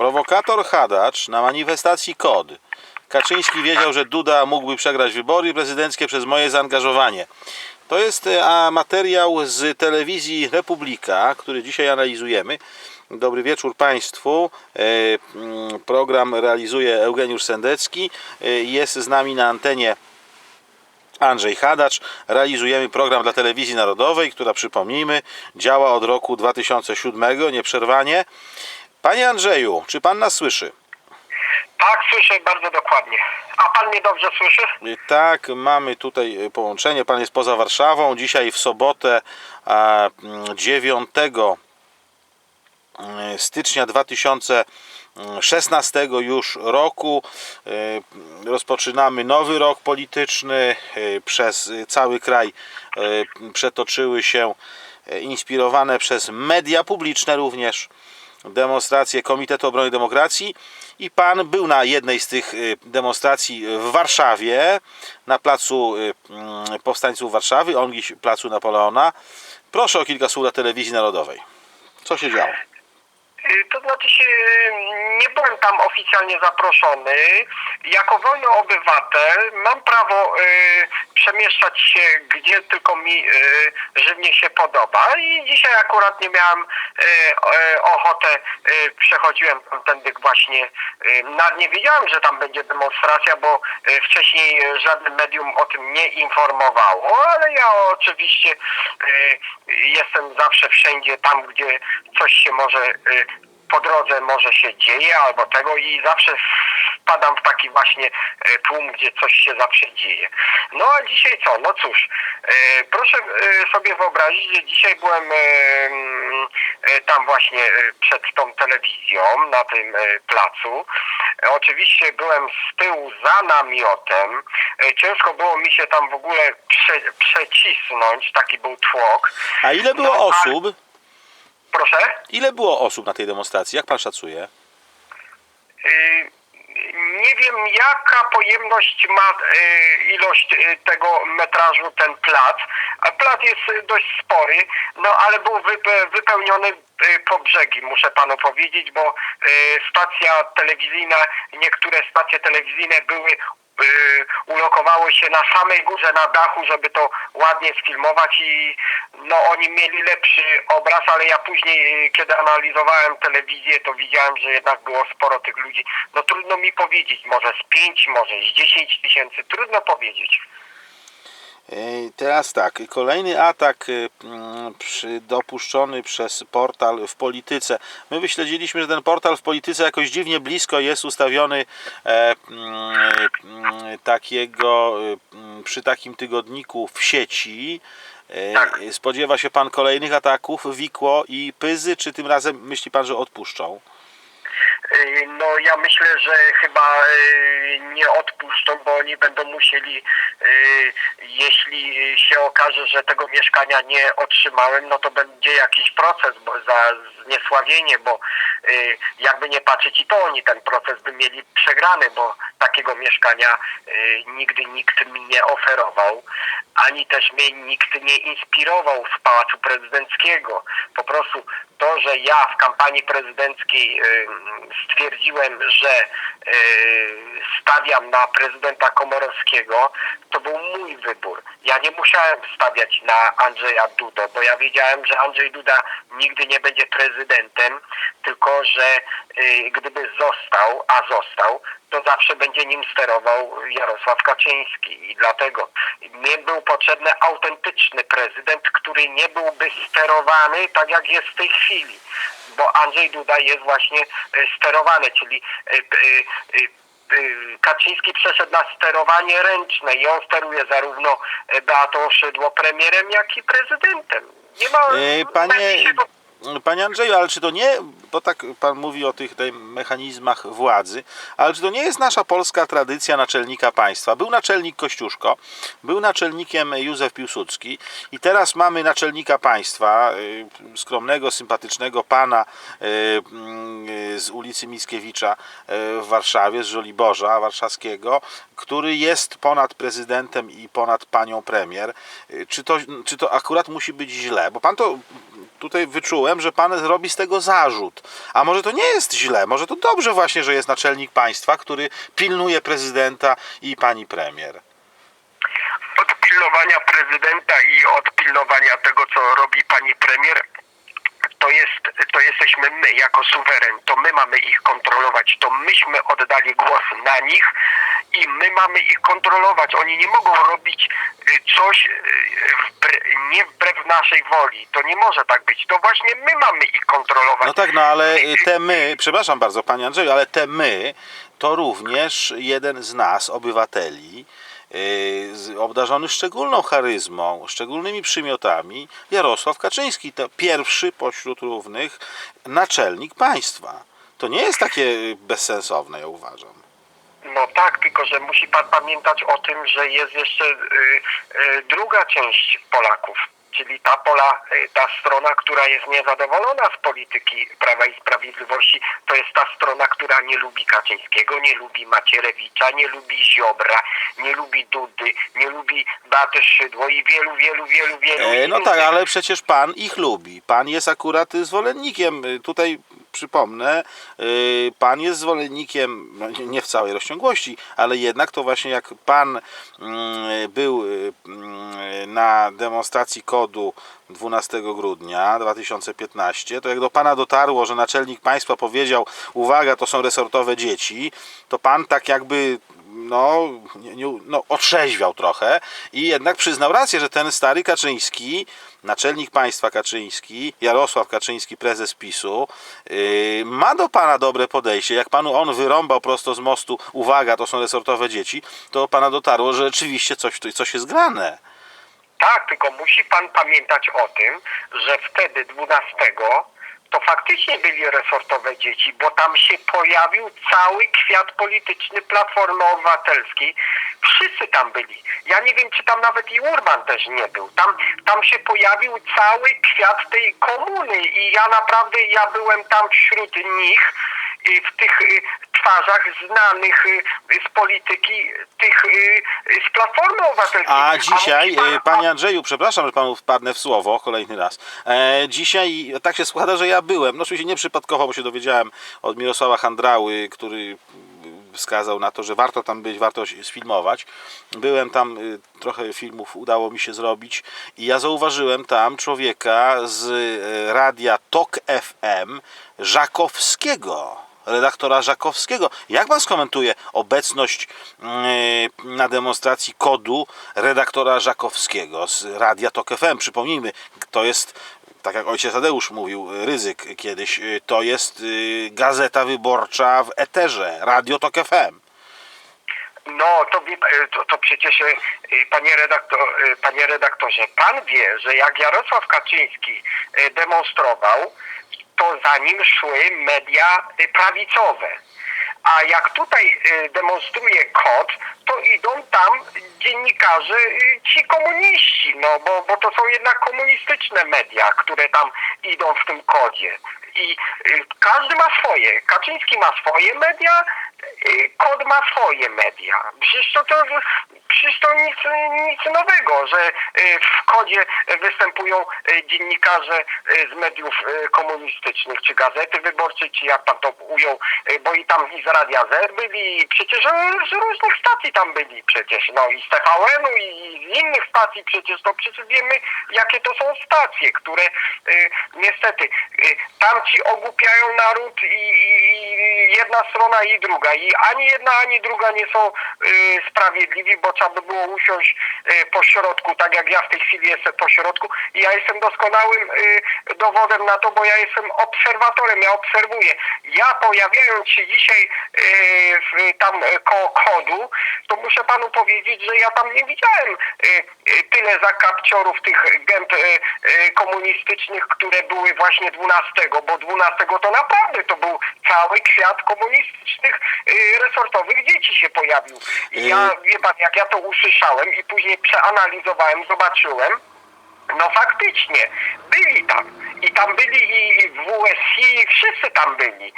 Prowokator Hadacz na manifestacji KOD. Kaczyński wiedział, że Duda mógłby przegrać wybory prezydenckie przez moje zaangażowanie. To jest e, a, materiał z telewizji Republika, który dzisiaj analizujemy. Dobry wieczór Państwu. E, mm, Program realizuje Eugeniusz Sendecki. E, Jest z nami na antenie Andrzej Hadacz. Realizujemy program dla Telewizji Narodowej, która przypomnijmy działa od roku 2007 nieprzerwanie. Panie Andrzeju, czy Pan nas słyszy? Tak, słyszę bardzo dokładnie. A pan mnie dobrze słyszy? Tak, mamy tutaj e, połączenie. Pan jest poza Warszawą. Dzisiaj w sobotę a, mm, 9 e, stycznia 2016 już roku rozpoczynamy nowy rok polityczny. Przez cały kraj przetoczyły się inspirowane przez media publiczne również demonstracje Komitetu Obrony Demokracji i pan był na jednej z tych y, demonstracji w Warszawie, na placu y, mm, Powstańców Warszawy, ongiś placu Napoleona. Proszę o kilka słów dla telewizji narodowej. Co się działo? Y, To znaczy nie byłem tam oficjalnie zaproszony. Jako wolny obywatel mam prawo przemieszczać się gdzie tylko mi y, żywnie się podoba. I dzisiaj akurat nie miałem y, y, ochotę, y, przechodziłem tędy właśnie, nawet nie wiedziałem, że tam będzie demonstracja, bo wcześniej żadne medium o tym nie informowało, ale ja oczywiście jestem zawsze wszędzie tam, gdzie coś się może po drodze może się dzieje albo tego i zawsze wpadam w taki właśnie e, tłum, gdzie coś się zawsze dzieje. No a dzisiaj co? No cóż, e, proszę e, sobie wyobrazić, że dzisiaj byłem mm, tam właśnie przed tą telewizją na tym placu. Oczywiście byłem z tyłu za namiotem. Ciężko było mi się tam w ogóle prze, przecisnąć, taki był tłok. A ile było No, a- osób? Proszę? Ile było osób na tej demonstracji? Jak pan szacuje? Nie wiem, jaka pojemność ma y, ilość y, tego metrażu ten plac. A plac jest y, dość spory, no ale był wype- wypełniony po brzegi, muszę panu powiedzieć, bo stacja telewizyjna, niektóre stacje telewizyjne były y, ulokowały się na samej górze, na dachu, żeby to ładnie sfilmować i no oni mieli lepszy obraz, ale ja później, y, kiedy analizowałem telewizję, to widziałem, że jednak było sporo tych ludzi. No trudno mi powiedzieć, może z 5, może z 10 tysięcy, trudno powiedzieć. Teraz tak, kolejny atak e, mm, dopuszczony przez portal w polityce. My wyśledziliśmy, że ten portal w polityce jakoś dziwnie blisko jest ustawiony e, mm, mm, takiego e, mm, przy takim tygodniku w sieci. E, Tak. Spodziewa się pan kolejnych ataków, Wikło i Pyzy, czy tym razem myśli pan, że odpuszczą? Y, No ja myślę, że chyba y, nie odpuszczą, bo oni będą musieli, y, jeśli się okaże, że tego mieszkania nie otrzymałem, no to będzie jakiś proces za zniesławienie, bo jakby nie patrzeć i to oni ten proces by mieli przegrany, bo takiego mieszkania nigdy nikt mi nie oferował, ani też mnie nikt nie inspirował z Pałacu Prezydenckiego. Po prostu to, że ja w kampanii prezydenckiej y, stwierdziłem, że y, stawiam na prezydenta Komorowskiego, to był mój wybór. Ja nie musiałem stawiać na Andrzeja Dudę, bo ja wiedziałem, że Andrzej Duda nigdy nie będzie prezydentem, tylko że y, gdyby został, a został, to zawsze będzie nim sterował Jarosław Kaczyński i dlatego mnie był potrzebny autentyczny prezydent, który nie byłby sterowany tak jak jest w tej chwili, bo Andrzej Duda jest właśnie y, sterowany, czyli y, y, Kaczyński przeszedł na sterowanie ręczne i on steruje zarówno Beatą Szydło premierem, jak i prezydentem. Nie ma... E, Panie, panie Andrzeju, ale czy to nie, bo tak pan mówi o tych mechanizmach władzy, ale czy to nie jest nasza polska tradycja naczelnika państwa? Był naczelnik Kościuszko, był naczelnikiem Józef Piłsudski i teraz mamy naczelnika państwa, y, skromnego, sympatycznego pana y, y, z ulicy Mickiewicza w Warszawie, z Żoliborza warszawskiego, który jest ponad prezydentem i ponad panią premier. Czy to, czy to akurat musi być źle? Bo pan to tutaj wyczułem, że pan robi z tego zarzut. A może to nie jest źle, może to dobrze właśnie, że jest naczelnik państwa, który pilnuje prezydenta i pani premier. Od pilnowania prezydenta i od pilnowania tego, co robi pani premier, to, jest, to jesteśmy my jako suweren, to my mamy ich kontrolować, to myśmy oddali głos na nich i my mamy ich kontrolować. Oni nie mogą robić y, coś y, nie wbrew naszej woli. To nie może tak być. To właśnie my mamy ich kontrolować. No tak, no ale y, te my, przepraszam bardzo panie Andrzeju, ale te my to również jeden z nas, obywateli, obdarzony szczególną charyzmą, szczególnymi przymiotami, Jarosław Kaczyński, to pierwszy pośród równych naczelnik państwa. To nie jest takie bezsensowne, ja uważam. No tak, tylko że musi pan pamiętać o tym, że jest jeszcze y, y, druga część Polaków, czyli ta pola, y, ta strona, która jest niezadowolona z polityki Prawa i Sprawiedliwości, to jest ta strona, która nie lubi Kaczyńskiego, nie lubi Macierewicza, nie lubi Ziobra, nie lubi Dudy, nie lubi Beaty Szydło i wielu, wielu, wielu, wielu E, no tak, ale przecież pan ich lubi. Pan jest akurat zwolennikiem. y, Tutaj przypomnę, y, pan jest zwolennikiem, no nie- w całej rozciągłości, ale jednak to właśnie jak pan mm, był y, mm, na demonstracji kodu 12 grudnia 2015, to jak do pana dotarło, że naczelnik państwa powiedział, uwaga, to są resortowe dzieci, to pan tak jakby no, nie, no otrzeźwiał trochę i jednak przyznał rację, że ten stary Kaczyński, naczelnik państwa Kaczyński, Jarosław Kaczyński, prezes PiSu, yy, ma do pana dobre podejście. Jak panu on wyrąbał prosto z mostu, uwaga, to są resortowe dzieci, to pana dotarło, że rzeczywiście coś, coś jest grane. Tak, tylko musi pan pamiętać o tym, że wtedy 12 to faktycznie byli resortowe dzieci, bo tam się pojawił cały kwiat polityczny Platformy Obywatelskiej. Wszyscy tam byli. Ja nie wiem, czy tam nawet i Urban też nie był. Tam, tam się pojawił cały kwiat tej komuny i ja naprawdę, ja byłem tam wśród nich w tych y, twarzach znanych y, z polityki, tych y, z Platformy Obywatelskiej. A dzisiaj, musi pan- e, panie Andrzeju, przepraszam, że panu wpadnę w słowo kolejny raz. E, dzisiaj tak się składa, że ja byłem, no oczywiście nieprzypadkowo, bo się dowiedziałem od Mirosława Handrały, który wskazał na to, że warto tam być, warto sfilmować. Byłem tam, y, trochę filmów udało mi się zrobić i ja zauważyłem tam człowieka z radia TOK FM Żakowskiego redaktora Żakowskiego. Jak pan skomentuje obecność mm, na demonstracji kodu redaktora Żakowskiego z Radia Tok FM? Przypomnijmy, to jest, tak jak ojciec Tadeusz mówił, Ryzyk kiedyś, y, to jest y, gazeta wyborcza w eterze, Radio Tok FM. No, to, to, to przecież, panie, redaktor, panie redaktorze, pan wie, że jak Jarosław Kaczyński demonstrował, to za nim szły media y, prawicowe. A jak tutaj y, demonstruje KOT, to idą tam dziennikarze, y, ci komuniści, no bo, bo to są jednak komunistyczne media, które tam idą w tym kodzie. I każdy ma swoje. Kaczyński ma swoje media, KOD ma swoje media. Przecież to, to, przecież to nic, nic nowego, że y, w kodzie występują y, dziennikarze y, z mediów komunistycznych, czy gazety wyborczej, czy jak pan to ujął, bo i tam i z Radia Z byli, przecież z różnych stacji tam byli przecież, no i z TVN-u i z innych stacji przecież, to przecież wiemy, jakie to są stacje, które niestety y, tam ci ogłupiają naród i, i jedna strona i druga. I ani jedna, ani druga nie są sprawiedliwi, bo trzeba by było usiąść y, po środku, tak jak ja w tej chwili jestem po środku i ja jestem doskonałym y, dowodem na to, bo ja jestem obserwatorem, ja obserwuję. Ja pojawiając się dzisiaj y, w, tam koło kodu, to muszę panu powiedzieć, że ja tam nie widziałem tyle zakapciorów tych gęb komunistycznych, które były właśnie 12, bo 12 to naprawdę to był cały kwiat komunistycznych resortowych dzieci się pojawił. I ja, wie pan, jak ja to usłyszałem i później przeanalizowałem, zobaczyłem, no faktycznie, byli tam. I tam byli i w WSI, wszyscy tam byli.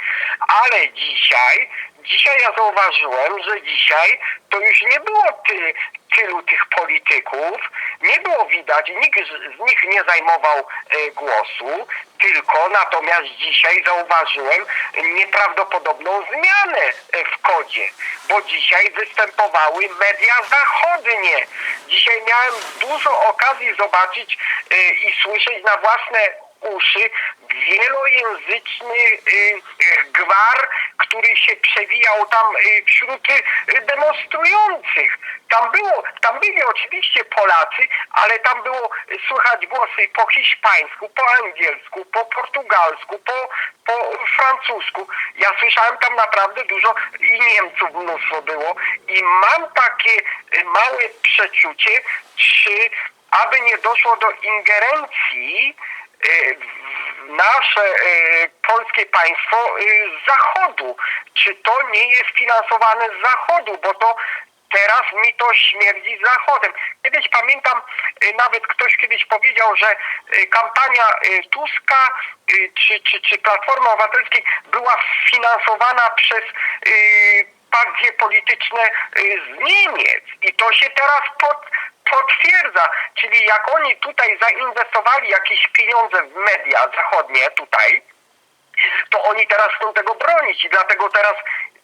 Ale dzisiaj, dzisiaj ja zauważyłem, że dzisiaj to już nie było ty, tylu tych polityków, nie było widać, nikt z, z nich nie zajmował e, głosu, tylko natomiast dzisiaj zauważyłem nieprawdopodobną zmianę e, w kodzie, bo dzisiaj występowały media zachodnie. Dzisiaj miałem dużo okazji zobaczyć e, i słyszeć na własne uszy wielojęzyczny y, gwar, który się przewijał tam wśród demonstrujących. Tam było, tam byli oczywiście Polacy, ale tam było y, słychać głosy po hiszpańsku, po angielsku, po portugalsku, po, po francusku. Ja słyszałem tam naprawdę dużo i Niemców mnóstwo było i mam takie y, małe przeczucie, czy aby nie doszło do ingerencji y, w nasze polskie państwo z zachodu. Czy to nie jest finansowane z zachodu, bo to teraz mi to śmierdzi zachodem. Kiedyś pamiętam, y, nawet ktoś kiedyś powiedział, że y, kampania y, Tuska czy, czy, czy Platformy Obywatelskiej była finansowana przez partie polityczne z Niemiec. I to się teraz pod, potwierdza. Czyli jak oni tutaj zainwestowali jakieś pieniądze w media zachodnie tutaj, to oni teraz chcą tego bronić i dlatego teraz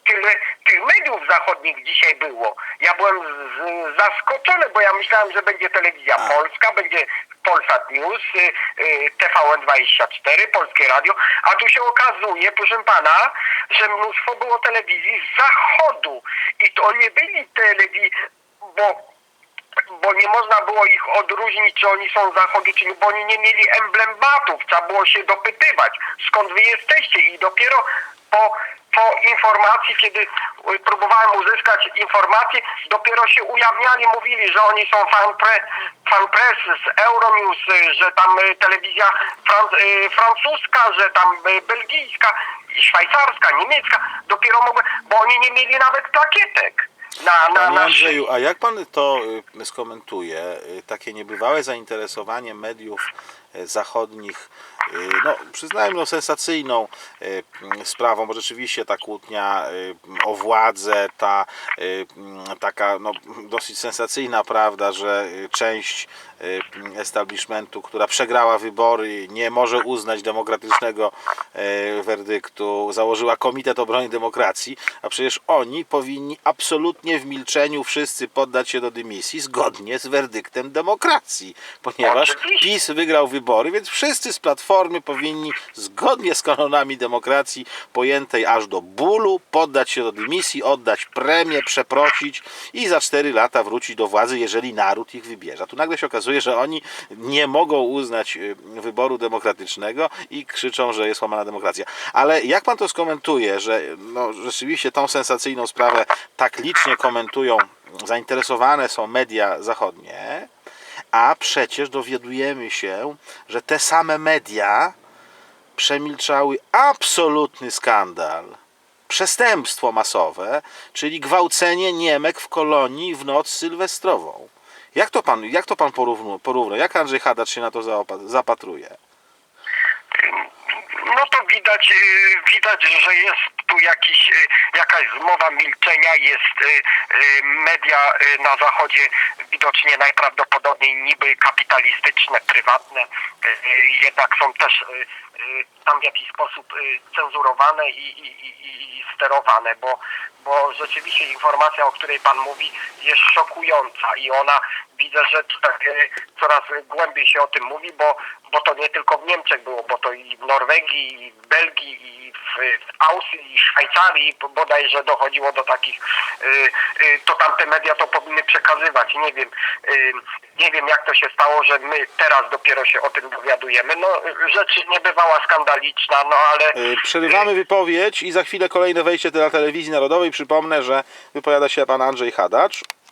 tyle tych mediów zachodnich dzisiaj było. Ja byłem z, zaskoczony, bo ja myślałem, że będzie telewizja A. polska, będzie Polsat News, y, y, TVN24, Polskie Radio, a tu się okazuje, proszę pana, że mnóstwo było telewizji z zachodu i to nie byli telewizji, bo bo nie można było ich odróżnić, czy oni są z zachodu, czy nie, bo oni nie mieli emblematów, trzeba było się dopytywać, skąd wy jesteście i dopiero po, po informacji, kiedy y, próbowałem uzyskać informacje, dopiero się ujawniali, mówili, że oni są fan, pre, fan press z Euronews, y, że tam y, telewizja fran, francuska, że tam belgijska, szwajcarska, niemiecka, dopiero mogły, bo oni nie mieli nawet plakietek. Na, na, Panie Andrzeju, a jak pan to skomentuje? Takie niebywałe zainteresowanie mediów zachodnich, y, no przyznajmy no, sensacyjną mm, sprawą, bo rzeczywiście ta kłótnia o władzę, ta taka no, dosyć sensacyjna prawda, że część establishmentu, która przegrała wybory, nie może uznać demokratycznego werdyktu, założyła Komitet Obrony Demokracji, a przecież oni powinni absolutnie w milczeniu wszyscy poddać się do dymisji zgodnie z werdyktem demokracji, ponieważ Oczywiście. PiS wygrał wybory, więc wszyscy z Platformy powinni zgodnie z kanonami demokracji pojętej aż do bólu poddać się do dymisji, oddać premię, przeprosić i za 4 lata wrócić do władzy, jeżeli naród ich wybierze. Tu nagle się okazuje, że oni nie mogą uznać y, wyboru demokratycznego i krzyczą, że jest łamana demokracja. Ale jak pan to skomentuje, że no, rzeczywiście tą sensacyjną sprawę tak licznie komentują, zainteresowane są media zachodnie, a przecież dowiadujemy się, że te same media przemilczały absolutny skandal, przestępstwo masowe, czyli gwałcenie Niemek w kolonii w noc sylwestrową. Jak to pan, jak to pan porówna? Jak Andrzej Hadacz się na to zapatruje? No to widać, widać, że jest tu jakiś, y, jakaś zmowa milczenia, jest y, y, media na zachodzie widocznie najprawdopodobniej niby kapitalistyczne, prywatne, jednak są też tam w jakiś sposób y, cenzurowane i, i, i, i sterowane, bo, bo rzeczywiście informacja, o której Pan mówi, jest szokująca i ona widzę, że tutaj y, coraz głębiej się o tym mówi, bo, bo to nie tylko w Niemczech było, bo to i w Norwegii, i w Belgii, i w, w Austrii, i Szwajcarii bodajże dochodziło do takich, y, to tamte media to powinny przekazywać. Nie wiem, nie wiem jak to się stało, że my teraz dopiero się o tym dowiadujemy. No rzeczy niebywała skandaliczna, no ale... Y, Przerywamy wypowiedź i za chwilę kolejne wejście na telewizji narodowej. Przypomnę, że wypowiada się pan Andrzej Hadacz.